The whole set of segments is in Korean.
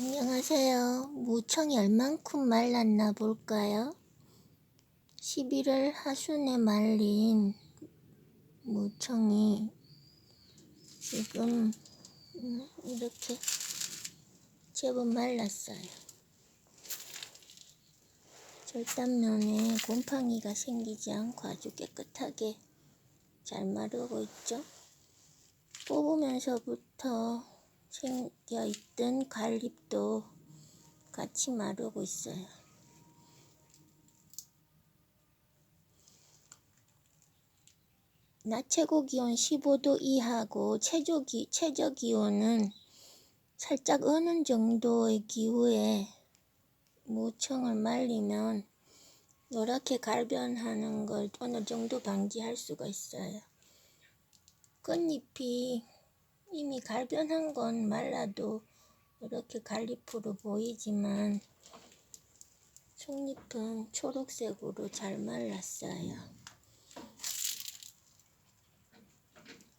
안녕하세요. 무청이 얼만큼 말랐나 볼까요? 11월 하순에 말린 무청이 지금 음, 이렇게 제법 말랐어요. 절단면에 곰팡이가 생기지 않고 아주 깨끗하게 잘 마르고 있죠. 뽑으면서부터 생겨 있던 갈잎도 같이 마르고 있어요. 낮 최고 기온 15도 이하고 최저, 기, 최저 기온은 살짝 어느 정도의 기후에 무청을 말리면 노랗게 갈변하는 걸 어느 정도 방지할 수가 있어요. 꽃잎이 이미 갈변한 건 말라도 이렇게 갈잎으로 보이지만 속잎은 초록색으로 잘 말랐어요.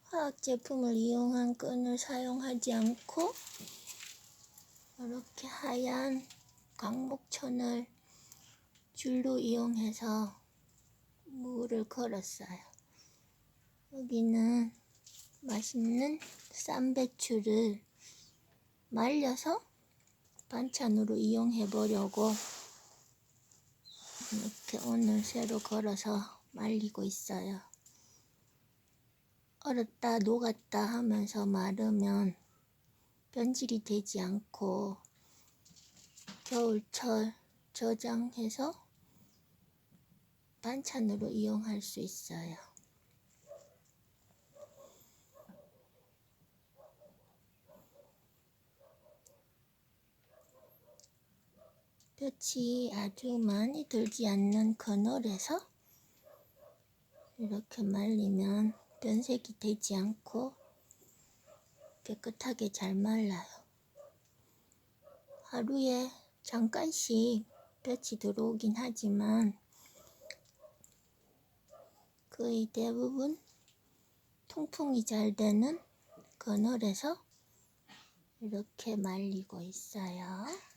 화학 제품을 이용한 끈을 사용하지 않고 이렇게 하얀 광목천을 줄로 이용해서 물을 걸었어요. 여기는 맛있는 쌈배추를 말려서 반찬으로 이용해 보려고 이렇게 오늘 새로 걸어서 말리고 있어요. 얼었다 녹았다 하면서 마르면 변질이 되지 않고 겨울철 저장해서 반찬으로 이용할 수 있어요. 볕이 아주 많이 들지 않는 그늘에서 이렇게 말리면 변색이 되지 않고 깨끗하게 잘 말라요. 하루에 잠깐씩 볕이 들어오긴 하지만 거의 대부분 통풍이 잘 되는 그늘에서 이렇게 말리고 있어요.